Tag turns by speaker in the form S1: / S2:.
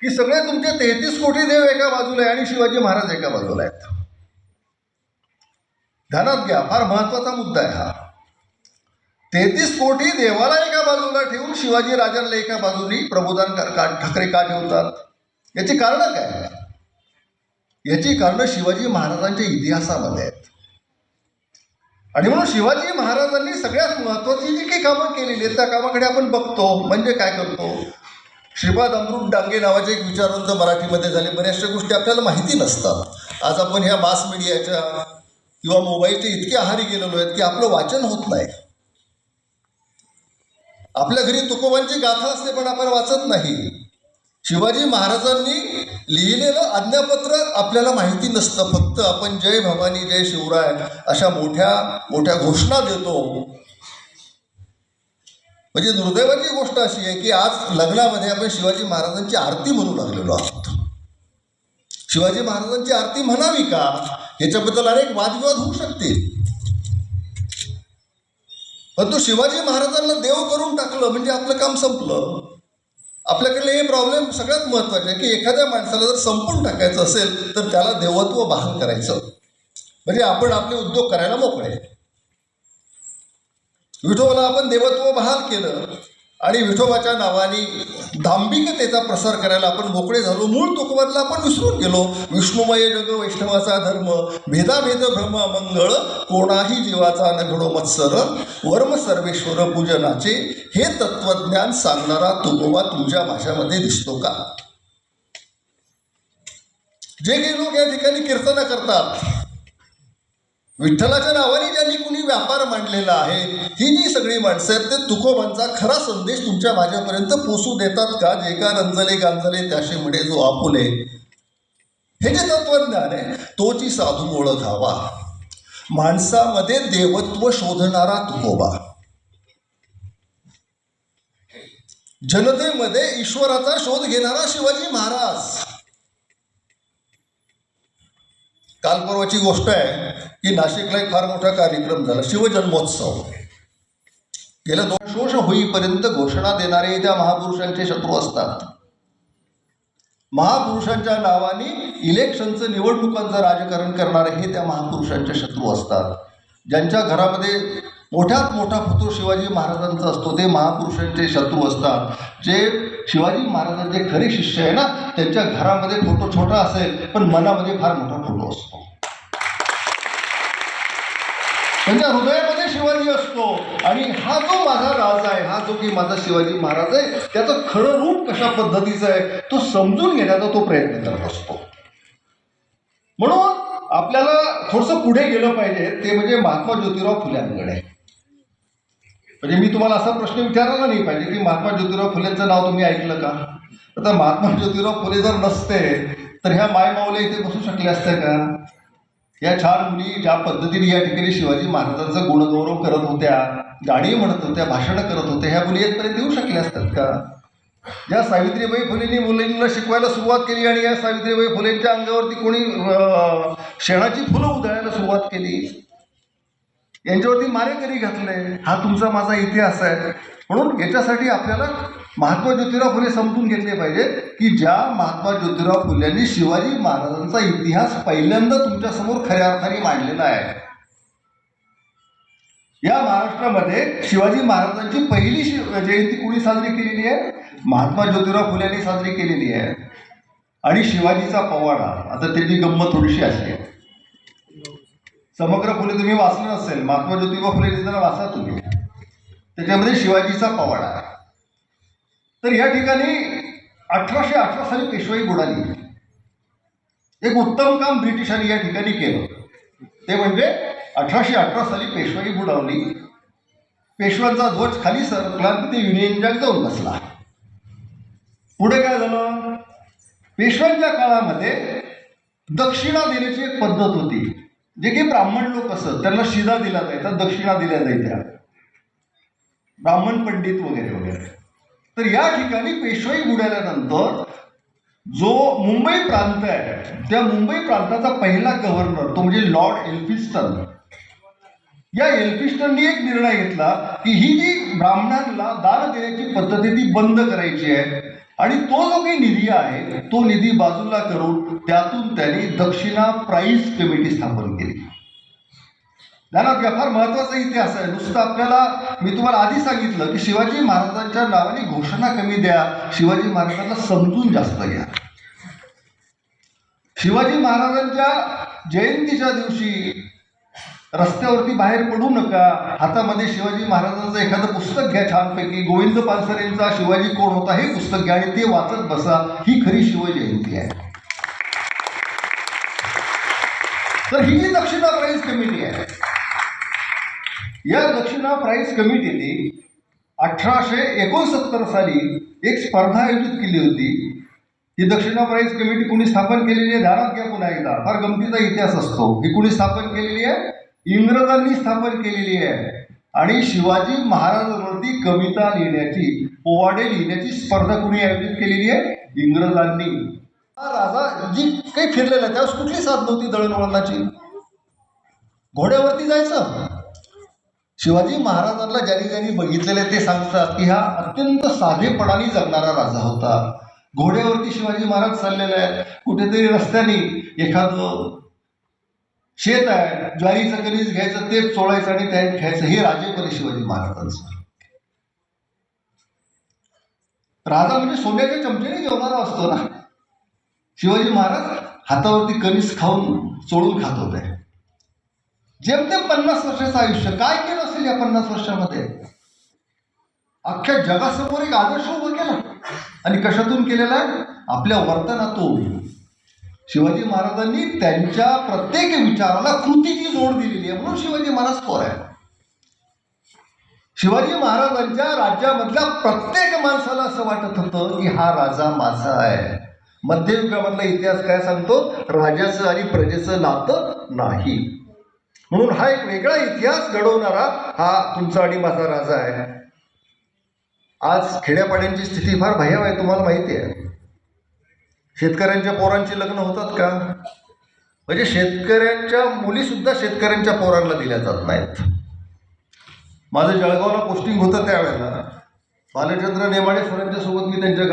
S1: की सगळे तुमचे तेहतीस कोटी देव एका बाजूला आहे आणि शिवाजी महाराज एका बाजूला आहेत. ध्यानात घ्या फार महत्त्वाचा मुद्दा आहे हा. तेहतीस कोटी देवाला एका बाजूला ठेवून शिवाजी राजांना एका बाजूनी प्रबोधन ठाकरे का ठेवतात? याची कारणं काय? याची कारणं शिवाजी महाराजांच्या इतिहासामध्ये आहेत. आणि म्हणून शिवाजी महाराजांनी सगळ्यात महत्वाची जी काही कामं केलेली आहेत त्या कामाकडे आपण बघतो. म्हणजे काय करतो? श्रीपाद अमृत डांगे नावाचे एक विचारवंत मराठीमध्ये झाले. बऱ्याचशा गोष्टी आपल्याला माहिती नसतात. आज आपण ह्या मास मीडियाच्या किंवा मोबाईलच्या इतके आहारी गेलेलो आहेत की आपलं वाचन होत नाही. आपल्या घरी तुकोबांची गाथा असते पण आपण वाचत नाही. शिवाजी महाराजांनी लिहिलेलं आज्ञापत्र आपल्याला माहिती नसतं. फक्त आपण जय भवानी जय शिवराय अशा मोठ्या मोठ्या घोषणा देतो. म्हणजे दुर्दैवाची गोष्ट अशी आहे की आज लग्नामध्ये आपण शिवाजी महाराजांची आरती म्हणू लागलेलो आहोत. शिवाजी महाराजांची आरती म्हणावी का? याच्याबद्दल अनेक वादविवाद होऊ शकतील. पण तो शिवाजी महाराजांना देव करून टाकलं म्हणजे आपलं काम संपलं. आपल्याकडले हे प्रॉब्लेम सगळ्यात महत्त्वाचे आहे की एखाद्या माणसाला जर संपून टाकायचं असेल तर त्याला देवत्व बहाल करायचं. म्हणजे आपण आपले उद्योग करायला मोकळे. विठोबाला आपण देवत्व बहाल केलं आणि विठोबाच्या नावाने दांभिकतेचा प्रसार करायला आपण मोकळे झालो. मूळ तुकोबातला आपण विसरून गेलो. विष्णुमय जग वैष्णवाचा धर्म भेदाभेद भ्रम मंगळ कोणाही जीवाचा न मत्सर वर्म सर्वेश्वर पूजनाचे हे तत्वज्ञान सांगणारा तुकोबा तुमच्या भाषामध्ये दिसतो का? जे काही लोक या ठिकाणी कीर्तन करतात विठ्ठलाच्या नावाने ज्या व्यापार मांडलेला आहे. ही जी सगळी माणसं आहेत. ते तुकोबांचा खरा संदेश तुमच्या माझ्यापर्यंत पोचू देतात का? जे का रंजले गांजले त्याशी म्हणे जो आपुले. हे जे तत्वज्ञान आहे तोची साधू ओळखावा माणसामध्ये देवत्व शोधणारा तुकोबा. जनतेमध्ये ईश्वराचा शोध घेणारा शिवाजी महाराज. कालपर्वाची गोष्ट आहे की नाशिकला एक फार मोठा कार्यक्रम झाला शिवजन्मोत्सव. गेल्या दोन शोष होईपर्यंत घोषणा देणारे त्या महापुरुषांचे शत्रू असतात. महापुरुषांच्या नावाने इलेक्शनचं निवडणुकांचं राजकारण करणारे हे त्या महापुरुषांचे शत्रू असतात. ज्यांच्या घरामध्ये मोठ्यात मोठा पुत्र शिवाजी महाराजांचा असतो ते महापुरुषांचे शत्रू असतात. जे शिवाजी महाराजांचे खरे शिष्य आहे ना त्यांच्या घरामध्ये फोटो छोटा असेल पण मनामध्ये फार मोठा फोटो असतो. त्यांच्या हृदयामध्ये शिवाजी असतो. आणि हा जो माझा राजा आहे हा जो की माझा शिवाजी महाराज आहे त्याचं खरं रूप कशा पद्धतीचं आहे तो समजून घेण्याचा तो प्रयत्न करत असतो. म्हणून आपल्याला थोडंसं पुढे गेलं पाहिजे ते म्हणजे महात्मा ज्योतिराव फुल्यांकडे. म्हणजे मी तुम्हाला असा प्रश्न विचारायला नाही पाहिजे की महात्मा ज्योतिराव फुलेंचं नाव तुम्ही ऐकलं का? आता महात्मा ज्योतिराव फुले जर नसते तर ह्या माय इथे बसू शकल्या असत्या का? या छान मुली ज्या पद्धतीने या ठिकाणी शिवाजी महाराजांचा गुणगौरव करत होत्या गाणी म्हणत होत्या भाषणं करत होत्या ह्या मुली येतपर्यंत येऊ शकल्या असतात का? या सावित्रीबाई फुलेंनी मुलींना शिकवायला सुरुवात केली आणि या सावित्रीबाई फुलेंच्या अंगावरती कोणी शेणाची फुलं उधळायला सुरुवात केली. यांच्यावरती मारेकरी घातले. हा तुमचा माझा इतिहास आहे. म्हणून याच्यासाठी आपल्याला महात्मा ज्योतिराव फुले समजून घेतले पाहिजे की ज्या महात्मा ज्योतिराव फुल्यांनी शिवाजी महाराजांचा इतिहास पहिल्यांदा तुमच्यासमोर खऱ्या अर्थाने मांडलेला आहे. या महाराष्ट्रामध्ये शिवाजी महाराजांची पहिली शि- जयंती कुणी साजरी केलेली आहे? महात्मा ज्योतिराव फुल्यांनी साजरी केलेली आहे. आणि शिवाजीचा पवाडा आता त्याची गंमत थोडीशी अशी आहे. समग्र फुले तुम्ही वाचलं नसेल महात्मा ज्योतिबा फुले जरा वाचा तुम्ही. त्याच्यामध्ये शिवाजीचा पवाडा. तर या ठिकाणी अठराशे अठरा साली पेशवाई बुडाली. एक उत्तम काम ब्रिटिशांनी या ठिकाणी केलं. ते म्हणजे अठराशे अठरा साली पेशवाई बुडवली. पेशव्यांचा ध्वज खाली सरकला की ते युनियन जॅक जाऊन बसला. पुढे काय झालं? पेशव्यांच्या काळामध्ये दक्षिणा देण्याची एक पद्धत होती. जे की ब्राह्मण लोक असत त्यांना शिदा दिला जायचा दक्षिणा दिल्या जायच्या. ब्राह्मण पंडित वगैरे वगैरे. तर या ठिकाणी पेशवाई बुडाल्यानंतर जो मुंबई प्रांत आहे त्या मुंबई प्रांताचा पहिला गव्हर्नर तो म्हणजे लॉर्ड एल्फिस्टन या एल्फिस्टननी एक निर्णय घेतला की ही जी ब्राह्मणांना दान देण्याची पद्धती ती बंद करायची आहे आणि तो जो काही निधी आहे तो निधी बाजूला करून त्यातून त्यांनी दक्षिणा प्राईज कमिटी स्थापन केली. ध्यानात घ्या फार महत्त्वाचा इतिहास आहे. नुसतं आपल्याला मी तुम्हाला आधी सांगितलं की शिवाजी महाराजांच्या नावाने घोषणा कमी द्या. शिवाजी महाराजांना समजून जास्त घ्या. शिवाजी महाराजांच्या जयंतीच्या दिवशी रस्त्यावरती बाहेर पडू नका. हातामध्ये शिवाजी महाराजांचं एखादं पुस्तक घ्या छानपैकी. गोविंद पानसरेंचा शिवाजी कोण होता हे पुस्तक घ्या आणि ते वाचत बसा. ही खरी शिवजयंती आहे. तर ही जी दक्षिणा प्राईज कमिटी आहे या दक्षिणा प्राईज कमिटीने अठराशे एकोणसत्तर साली एक स्पर्धा आयोजित केली होती. ही दक्षिणा प्राईज कमिटी कुणी स्थापन केलेली आहे? ध्यानात घ्या पुन्हा एकदा. फार गमतीचा इतिहास असतो. ही कुणी स्थापन केलेली आहे? इंग्रजांनी स्थापन केलेली आहे. आणि शिवाजी महाराजांवरती कविता लिहिण्याची पोवाडे लिहिण्याची स्पर्धा कुणी आयोजित केलेली आहे? इंग्रजांनी. राजा जी काही फिरलेला त्यावेळेस कुठली साथ नव्हती दळणवळणाची? घोड्यावरती जायचं? शिवाजी महाराजांना ज्यांनी ज्यांनी बघितलेले ते सांगतात की हा अत्यंत साधेपणाने जगणारा राजा होता. घोड्यावरती शिवाजी महाराज चाललेले आहेत. कुठेतरी रस्त्याने एखादं शेत आहे. ज्वारीचं कणीस घ्यायचं तेच चोळायचं आणि त्याने घ्यायचं हे राजेपणे शिवाजी महाराजांचं. राजा म्हणजे सोन्याच्या चमचेने जेवणारा असतो ना. शिवाजी महाराज हातावरती कणीस खाऊन चोळून खात होते. जेमतेम पन्नास वर्षाचं आयुष्य. काय केलं असेल या पन्नास वर्षामध्ये? अख्ख्या जगासमोर एक आदर्श उभं केला. आणि कशातून केलेला आहे? आपल्या वर्तनातून. शिवाजी महाराजांनी त्यांच्या प्रत्येक विचाराला कृतीची जोड दिलेली आहे. म्हणून शिवाजी महाराज थोर आहे शिवाजी महाराजांच्या राज्यामधल्या प्रत्येक माणसाला असं वाटत होतं की हा राजा माझा आहे. मध्ययुगामधला इतिहास काय सांगतो? राजाचं आणि प्रजेचं नातं नाही. म्हणून हा एक वेगळा इतिहास घडवणारा हा तुमचा आणि माझा राजा आहे. आज खेड्यापाड्यांची स्थिती फार भयाव आहे तुम्हाला माहिती आहे. शेतकऱ्यांच्या पोरांची लग्न होतात का? म्हणजे शेतकऱ्यांच्या मुली सुद्धा शेतकऱ्यांच्या पोरांना दिल्या जात नाहीत. माझं जळगावला पोस्टिंग होतं त्यावेळेला. बालचंद्र नेमाडे सरांच्या सोबत मी त्यांच्या